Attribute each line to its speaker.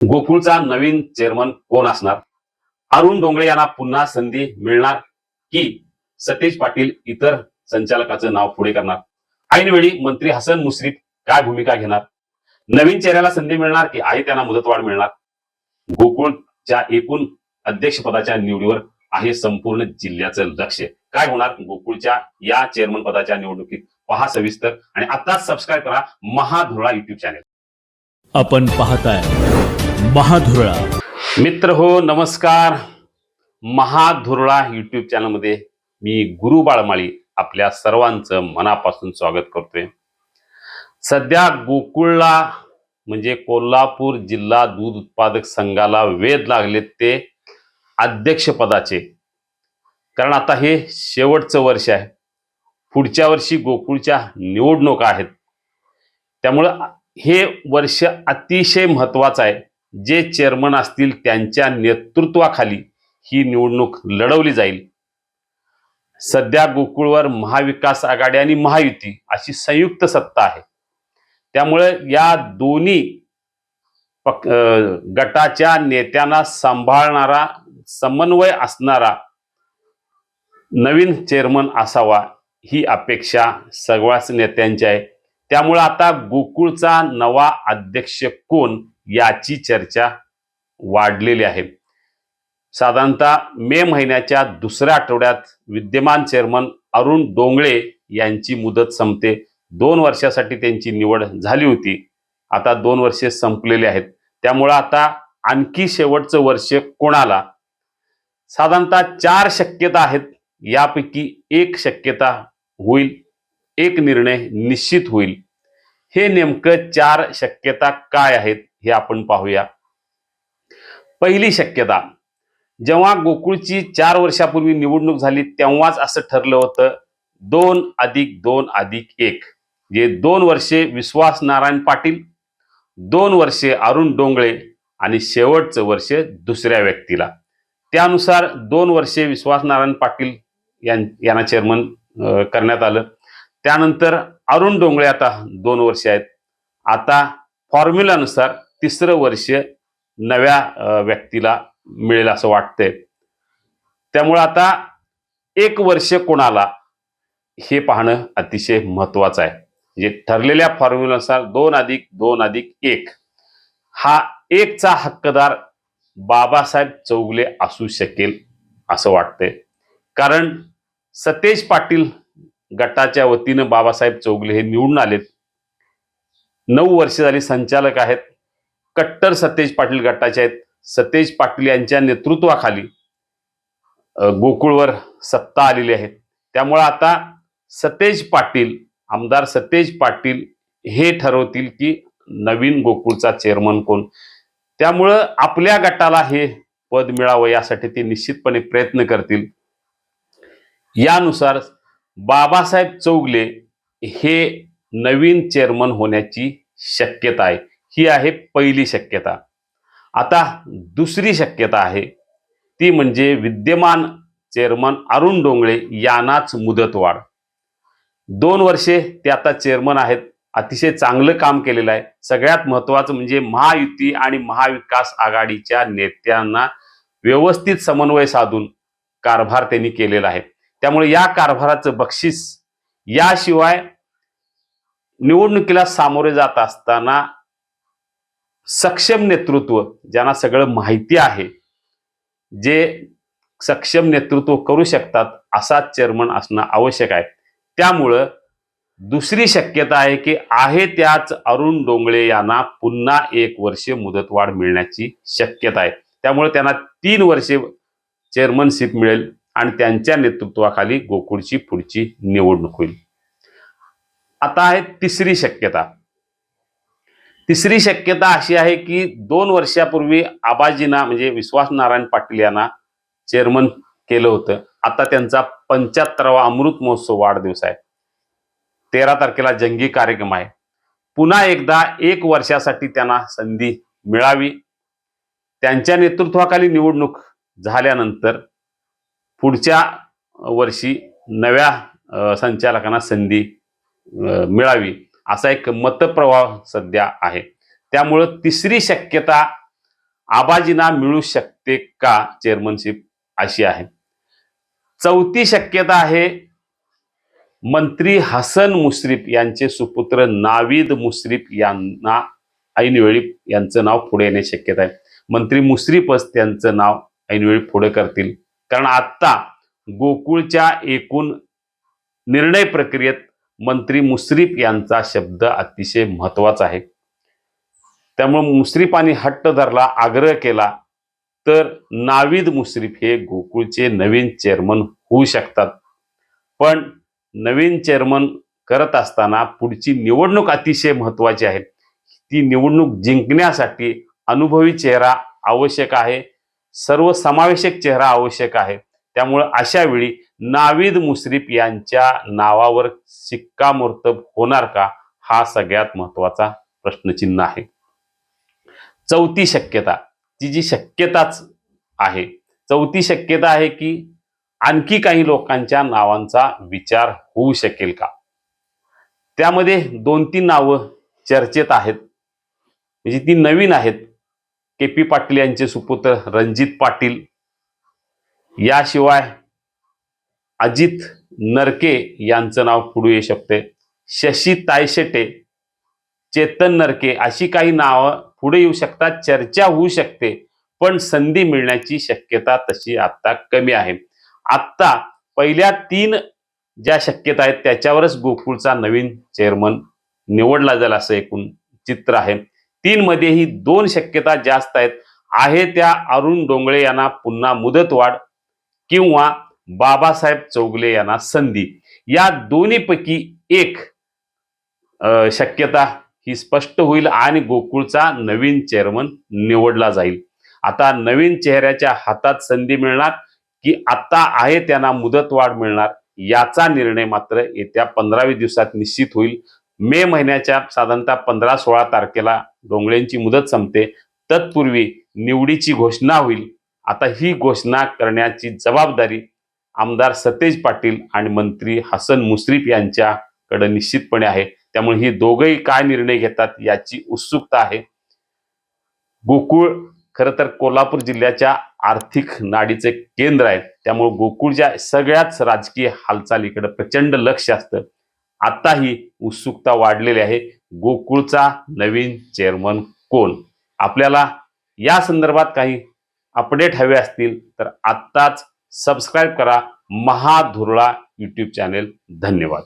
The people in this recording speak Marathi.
Speaker 1: गोकुळचा नवीन चेअरमन कोण असणार? अरुण डोंगळे यांना पुन्हा संधी मिळणार की सतेज पाटील इतर संचालकाचं नाव पुढे करणार? ऐनवेळी मंत्री हसन मुश्रीफ काय भूमिका घेणार? नवीन चेहऱ्याला संधी मिळणार की आहे त्यांना मुदतवाढ मिळणार? गोकुळच्या एकूण अध्यक्षपदाच्या निवडीवर आहे संपूर्ण जिल्ह्याचं लक्ष. काय होणार? गोकुळच्या या चेअरमन पदाच्या निवडणुकीत पहा सविस्तर आणि आताच सबस्क्राईब करा महाधुळा युट्यूब चॅनेल
Speaker 2: आपण पाहताय. महाधुरळा.
Speaker 1: मित्र हो नमस्कार. महाधुरळा युट्यूब चॅनलमध्ये मी गुरु बाळमाळी आपल्या सर्वांचं मनापासून स्वागत करतोय. सध्या गोकुळला म्हणजे कोल्हापूर जिल्हा दूध उत्पादक संघाला वेध लागले ते अध्यक्षपदाचे. कारण आता हे शेवटचं वर्ष आहे. पुढच्या वर्षी गोकुळच्या निवडणुका आहेत. त्यामुळं हे वर्ष अतिशय महत्त्वाचं आहे. जे चेअरमन असतील त्यांच्या नेतृत्वाखाली ही निवडणूक लढवली जाईल. सध्या गोकुळवर महाविकास आघाडी आणि महायुती अशी संयुक्त सत्ता आहे. त्यामुळे या दोन्ही पक अं, गटाच्या नेत्यांना सांभाळणारा समन्वय असणारा नवीन चेअरमन असावा ही अपेक्षा सगळ्याच नेत्यांची आहे. त्यामुळे आता गोकुळचा नवा अध्यक्ष कोण याची चर्चा वाढलेली आहे. साधारणतः मे महिन्याच्या दुसऱ्या आठवड्यात विद्यमान चेअरमन अरुण डोंगळे यांची मुदत संपते. दोन वर्षासाठी त्यांची निवड झाली होती. आता दोन वर्षे संपलेली आहेत. त्यामुळं आता आणखी शेवटचं वर्ष कोणाला? साधारणतः चार शक्यता आहेत. यापैकी एक शक्यता होईल. एक निर्णय निश्चित होईल. हे नेमकं चार शक्यता काय आहेत? हे आपण पाहूया. पहिली शक्यता जेव्हा गोकुळची चार वर्षापूर्वी निवडणूक झाली तेव्हाच असं ठरलं होतं दोन अधिक दोन अधिक एक. जे दोन वर्षे विश्वास नारायण पाटील दोन वर्षे अरुण डोंगळे आणि शेवटचं वर्ष दुसऱ्या व्यक्तीला. त्यानुसार दोन वर्षे विश्वास नारायण पाटील यांना चेअरमन करण्यात आलं. त्यानंतर अरुण डोंगळे आता दोन वर्षे आहेत. आता फॉर्म्युलानुसार तिसरं वर्ष नव्या व्यक्तीला मिळेल असं वाटतंय. त्यामुळं आता एक वर्ष कोणाला हे पाहणं अतिशय महत्वाचं आहे. म्हणजे ठरलेल्या फॉर्म्युलानुसार दोन अधिक दोन अधिक एक हा एकचा हक्कदार बाबासाहेब चौगले असू शकेल असं वाटतंय. कारण सतेज पाटील गटाच्या वतीनं बाबासाहेब चौगले हे निवडून आलेत. नऊ वर्ष झाली संचालक आहेत. कट्टर सतेज पाटील गटाचे आहेत. सतेज पाटील यांच्या नेतृत्वाखाली गोकुळवर सत्ता आलेली आहे. त्यामुळं आता सतेज पाटील आमदार सतेज पाटील हे ठरवतील की नवीन गोकुळचा चेअरमन कोण. त्यामुळं आपल्या गटाला हे पद मिळावं यासाठी ते निश्चितपणे प्रयत्न करतील. यानुसार बाबासाहेब चौगले हे नवीन चेअरमन होण्याची शक्यता आहे. ही आहे पहिली शक्यता. आता दुसरी शक्यता आहे. ती म्हणजे विद्यमान चेअरमन अरुण डोंगळे यांनाच मुदतवाढ. दोन वर्षे ते आता चेअरमन आहेत. अतिशय चांगलं काम केलेलं आहे. सगळ्यात महत्वाचं म्हणजे महायुती आणि महाविकास आघाडीच्या नेत्यांना व्यवस्थित समन्वय साधून कारभार त्यांनी केलेला आहे. त्यामुळे या कारभाराचं बक्षीस याशिवाय निवडणुकीला सामोरे जात असताना सक्षम नेतृत्व ज्यांना सगळं माहिती आहे जे सक्षम नेतृत्व करू शकतात असा चेअरमन असणं आवश्यक आहे. त्यामुळं दुसरी शक्यता आहे की आहे त्याच अरुण डोंगळे यांना पुन्हा एक वर्ष मुदतवाढ मिळण्याची शक्यता आहे. त्यामुळे त्यांना तीन वर्षे चेअरमनशिप मिळेल आणि त्यांच्या नेतृत्वाखाली गोकुळची पुढची निवडणूक होईल. आता आहे तिसरी शक्यता. तिसरी शक्यता अशी आहे की दोन वर्षापूर्वी आबाजीना म्हणजे विश्वास नारायण पाटील यांना चेअरमन केलं होतं. आता त्यांचा पंच्याहत्तरावा अमृत महोत्सव वाढदिवस आहे. तेरा तारखेला जंगी कार्यक्रम आहे. पुन्हा एकदा एक वर्षासाठी त्यांना संधी मिळावी. त्यांच्या नेतृत्वाखाली निवडणूक झाल्यानंतर पुढच्या वर्षी नव्या संचालकांना संधी मिळावी. असा एक मतप्रवाह सध्या आहे. त्यामुळं तिसरी शक्यता आबाजींना मिळू शकते का चेअरमनशिप अशी आहे. चौथी शक्यता आहे मंत्री हसन मुश्रीफ यांचे सुपुत्र नावीद मुश्रीफ यांना ऐनवेळी यांचं नाव पुढे येण्याची शक्यता आहे. मंत्री मुश्रीफच त्यांचं नाव ऐनवेळी पुढे करतील. कारण आत्ता गोकुळच्या एकूण निर्णय प्रक्रियेत मंत्री मुश्रीफ यांचा शब्द अतिशय महत्त्वाचा आहे. त्यामुळे मुश्रीफांनी हट्ट धरला आग्रह केला तर नाविद मुश्रीफ हे गोकुळचे नवीन चेअरमन होऊ शकतात. पण नवीन चेअरमन करत असताना पुढची निवडणूक अतिशय महत्त्वाची आहे. ती निवडणूक जिंकण्यासाठी अनुभवी चेहरा आवश्यक आहे. सर्वसमावेशक चेहरा आवश्यक आहे. त्यामुळं अशा वेळी नावीद मुश्रीफ यांच्या नावावर शिक्कामोर्तब होणार का? हा सगळ्यात महत्त्वाचा प्रश्नचिन्ह आहे. चौथी शक्यता ती जी शक्यताच आहे. चौथी शक्यता आहे की आणखी काही लोकांच्या नावांचा विचार होऊ शकेल का? त्यामध्ये दोन तीन नावं चर्चेत आहेत. म्हणजे ती नवीन आहेत. के पी पाटील यांचे सुपुत्र रणजित पाटील. याशिवाय अजित नरके यांचं नाव पुढे येऊ शकते. शशी तायशेटे चेतन नरके अशी काही नावं पुढे येऊ शकतात चर्चा होऊ शकते पण संधी मिळण्याची शक्यता तशी आत्ता कमी आहे. आत्ता पहिल्या तीन ज्या शक्यता आहेत त्याच्यावरच गोकुळचा नवीन चेअरमन निवडला जाईल असं एकूण चित्र आहे. तीनमध्येही दोन शक्यता जास्त आहेत. आहे त्या अरुण डोंगळे यांना पुन्हा मुदतवाढ किंवा बाबासाहेब चौगले यांना संधी. या दोन्हीपैकी एक शक्यता ही स्पष्ट होईल आणि गोकुळचा नवीन चेअरमन निवडला जाईल. आता नवीन चेहऱ्याच्या हातात संधी मिळणार की आता आहे त्यांना मुदतवाढ मिळणार याचा निर्णय मात्र येत्या पंधरावी दिवसात निश्चित होईल. मे महिन्याच्या साधारणतः पंधरा सोळा तारखेला डोंगळेंची मुदत संपते. तत्पूर्वी निवडीची घोषणा होईल. आता ही घोषणा करण्याची जबाबदारी आमदार सतेज पाटील आणि मंत्री हसन मुश्रीफ यांच्याकडे निश्चितपणे आहे. त्यामुळे ही दोघंही काय निर्णय घेतात याची उत्सुकता आहे. गोकुळ खरं तर कोल्हापूर जिल्ह्याच्या आर्थिक नाडीचे केंद्र आहे. त्यामुळे गोकुळच्या सगळ्याच राजकीय हालचालीकडे प्रचंड लक्ष असतं. आता ही उत्सुकता वाढलेली आहे. गोकुळचा नवीन चेअरमन कोण? आपल्याला या संदर्भात काही अपडेट हवे असतील तर आत्ताच सबस्क्राईब करा महाधुरळा यूट्यूब चॅनेल. धन्यवाद.